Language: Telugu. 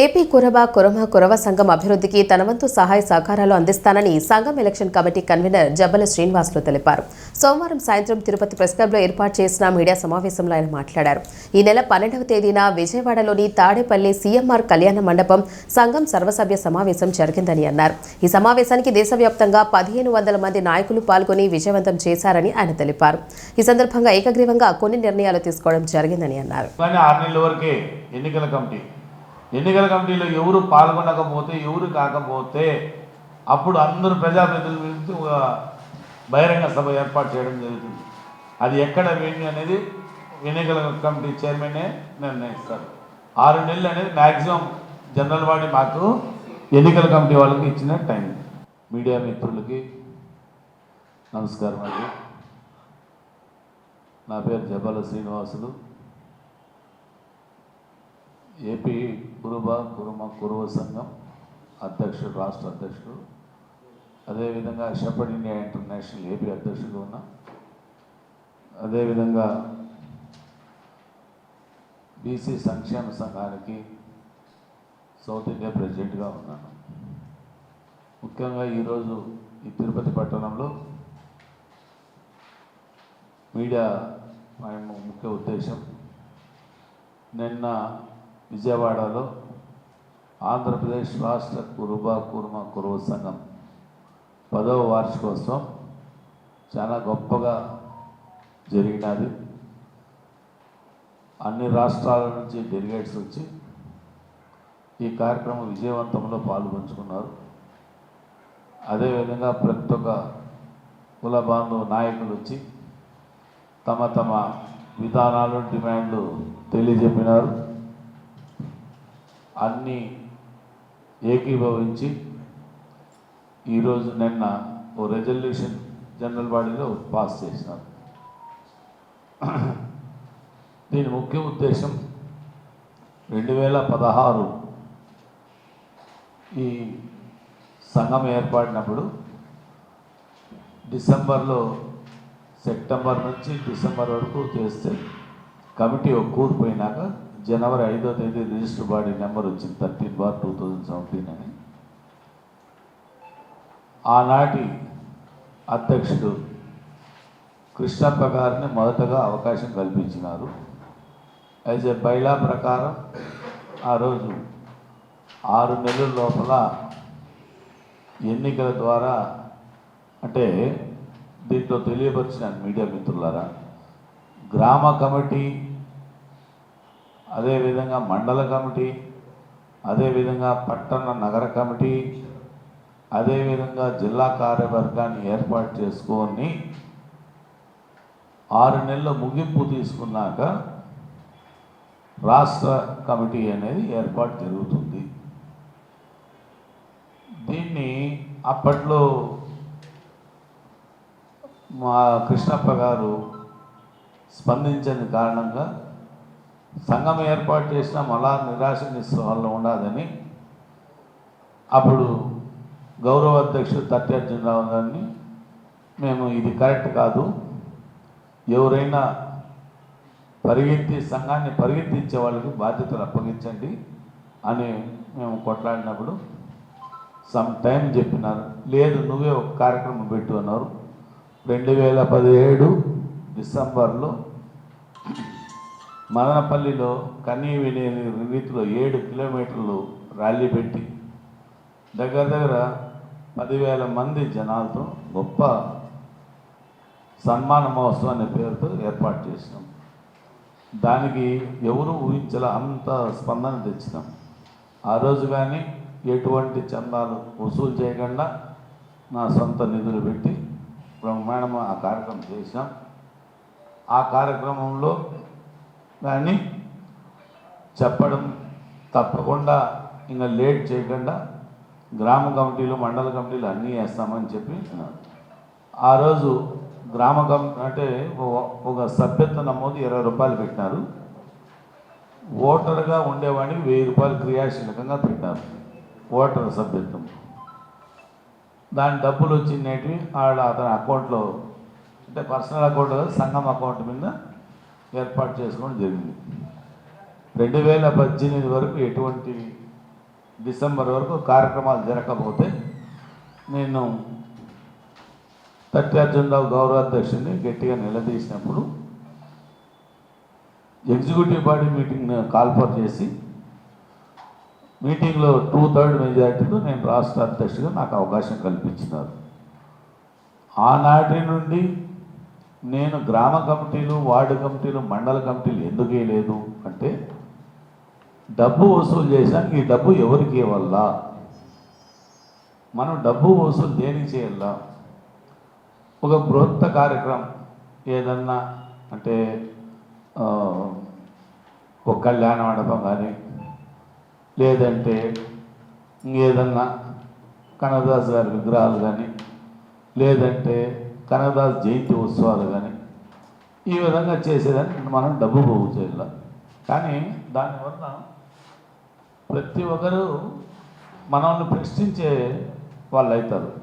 ఏపీ కురబ కురమ కురవ సంఘం అభివృద్ధికి తన వంతు సహాయ సహకారాలు అందిస్తానని సంఘం election committee convener Jabbala Srinivasulu తెలిపారు. సోమవారం సాయంత్రం తిరుపతి ప్రెస్ క్లబ్లో ఏర్పాటు చేసిన మీడియా సమావేశంలో ఆయన మాట్లాడారు. ఈ నెల పన్నెండవ తేదీన విజయవాడలోని తాడేపల్లి సీఎంఆర్ కళ్యాణ మండపం సంఘం సర్వసభ్య సమావేశం జరిగిందని అన్నారు. ఈ సమావేశానికి దేశవ్యాప్తంగా పదిహేను వందల మంది నాయకులు పాల్గొని విజయవంతం చేశారని ఆయన తెలిపారు. ఈ సందర్భంగా ఏకగ్రీవంగా కొన్ని నిర్ణయాలు తీసుకోవడం జరిగిందని అన్నారు. ఎన్నికల కమిటీ ఎన్నికల కమిటీలో ఎవరు పాల్గొనకపోతే ఎవరు కాకపోతే అప్పుడు అందరూ ప్రజాప్రతినిధుల గురించి ఒక బహిరంగ సభ ఏర్పాటు చేయడం జరుగుతుంది. అది ఎక్కడ వేణి అనేది ఎన్నికల కమిటీ చైర్మనే నిర్ణయిస్తారు. ఆరు నెలలు అనేది మ్యాక్సిమం జనరల్ బాడీ మాకు ఎన్నికల కమిటీ వాళ్ళకి ఇచ్చిన టైం. మీడియా మిత్రులకి నమస్కారం అండి. నా పేరు జబాల శ్రీనివాసులు. ఏపీ కురుబ కురుమ కురువ సంఘం అధ్యక్షుడు రాష్ట్ర అధ్యక్షుడు. అదేవిధంగా షెపర్డ్ ఇండియా ఇంటర్నేషనల్ ఏపీ అధ్యక్షుడు ఉన్నా అదేవిధంగా బీసీ సంక్షేమ సంఘానికి సౌత్ ఇండియా ప్రెసిడెంట్గా ఉన్నాను. ముఖ్యంగా ఈరోజు ఈ తిరుపతి పట్టణంలో మీడియా మేము ముఖ్య ఉద్దేశం నిన్న విజయవాడలో ఆంధ్రప్రదేశ్ రాష్ట్ర కురుబ కుర్మ కురువ సంఘం పదవ వార్షికోత్సవం చాలా గొప్పగా జరిగినది. అన్ని రాష్ట్రాల నుంచి డెలిగేట్స్ వచ్చి ఈ కార్యక్రమం విజయవంతంలో పాల్గొంచుకున్నారు అదేవిధంగా ప్రతి ఒక్క కుల బాంధవ నాయకులు వచ్చి తమ తమ విధానాలు డిమాండ్లు తెలియజెప్పినారు. అన్నీ ఏకీభవించి ఈరోజు నిన్న ఓ రెజల్యూషన్ జనరల్ బాడీలో పాస్ చేసినారు దీని ముఖ్య ఉద్దేశం రెండు వేల పదహారు ఈ సంఘం ఏర్పడినప్పుడు డిసెంబర్లో సెప్టెంబర్ నుంచి డిసెంబర్ వరకు చేస్తే కమిటీ ఒక కూడిపోయినాక జనవరి ఐదో తేదీ రిజిస్టర్ బాడీ నెంబర్ వచ్చింది thirteen bar two thousand seventeen అని. ఆనాటి అధ్యక్షుడు కృష్ణప్ప గారిని మొదటగా అవకాశం కల్పించినారు. యాజ్ ఏ బైలా ప్రకారం ఆ రోజు ఆరు నెలల లోపల ఎన్నికల ద్వారా అంటే దీంట్లో తెలియపరిచిన మీడియా మిత్రులారా గ్రామ కమిటీ అదేవిధంగా మండల కమిటీ అదేవిధంగా పట్టణ నగర కమిటీ అదేవిధంగా జిల్లా కార్యవర్గాన్ని ఏర్పాటు చేసుకొని ఆరు నెలల ముగింపు తీసుకున్నాక రాష్ట్ర కమిటీ అనేది ఏర్పాటు జరుగుతుంది. దీన్ని అప్పట్లో మా కృష్ణప్ప గారు స్పందించని కారణంగా సంఘం ఏర్పాటు చేసిన మళ్ళా నిరాశ నిస్సహాల్లో ఉండదని అప్పుడు గౌరవ అధ్యక్షుడు తట్టి అర్జునరావు గారిని మేము ఇది కరెక్ట్ కాదు. ఎవరైనా పరిగెత్తి సంఘాన్ని పరిగెత్తించే వాళ్ళకి బాధ్యతలు అప్పగించండి అని మేము కొట్లాడినప్పుడు సమ్ టైం చెప్పినారు. లేదు నువ్వే ఒక కార్యక్రమం పెట్టు అన్నారు. రెండు వేల పదిహేడు డిసెంబర్లో మదనపల్లిలో కనీ విని రీతిలో ఏడు కిలోమీటర్లు ర్యాలీ పెట్టి దగ్గర దగ్గర పదివేల మంది జనాలతో గొప్ప సన్మాన మహోత్సవం అనే పేరుతో ఏర్పాటు చేసినాం. దానికి ఎవరు ఊహించలే అంత స్పందన తెచ్చినాం. ఆ రోజు కానీ ఎటువంటి చందాలు వసూలు చేయకుండా నా సొంత నిధులు పెట్టి బ్రహ్మాండం ఆ కార్యక్రమం చేసినాం. ఆ కార్యక్రమంలో కానీ చెప్పడం తప్పకుండా ఇంకా లేట్ చేయకుండా గ్రామ కమిటీలు మండల కమిటీలు అన్నీ వేస్తామని చెప్పి ఆ రోజు గ్రామ కమి అంటే ఒక- సభ్యత్వ నమోదు ఇరవై రూపాయలు పెట్టినారు. ఓటర్గా ఉండేవాడికి వెయ్యి రూపాయలు క్రియాశీలకంగా పెట్టారు ఓటర్ సభ్యత్వం. దాని డబ్బులు వచ్చినవి ఆడ అతని అకౌంట్లో అంటే పర్సనల్ అకౌంట్ కాదు సంఘం అకౌంట్ మీద ఏర్పాటు చేసుకోవడం జరిగింది. రెండు వేల పద్దెనిమిది వరకు ఎటువంటి డిసెంబర్ వరకు కార్యక్రమాలు జరగకపోతే నేను తట్టార్జునరావు గౌరవాధ్యక్షుడిని గట్టిగా నిలదీసినప్పుడు executive body meeting call for చేసి మీటింగ్లో టూ థర్డ్ మెజార్టీతో నేను రాష్ట్ర అధ్యక్షుడిగా నాకు అవకాశం కల్పించినారు. ఆనాటి నుండి నేను గ్రామ కమిటీలు వార్డు కమిటీలు మండల కమిటీలు ఎందుకు వేయలేదు అంటే డబ్బు వసూలు చేశాను ఈ డబ్బు ఎవరికి ఇవ్వాలా? మనం డబ్బు వసూలు దేనికి చేయాలా? ఒక బృహత్త కార్యక్రమం ఏదన్నా అంటే ఒక కళ్యాణ మండపం కానీ లేదంటే ఇంకేదన్నా కనకదాస్ గారి విగ్రహాలు కానీ లేదంటే కనకదాస్ జయంతి ఉత్సవాలు కానీ ఈ విధంగా చేసేదానికి మనం డబ్బు పోగు చేయాలి. కానీ దానివల్ల ప్రతి ఒక్కరూ మనల్ని ప్రశ్నించే వాళ్ళు అవుతారు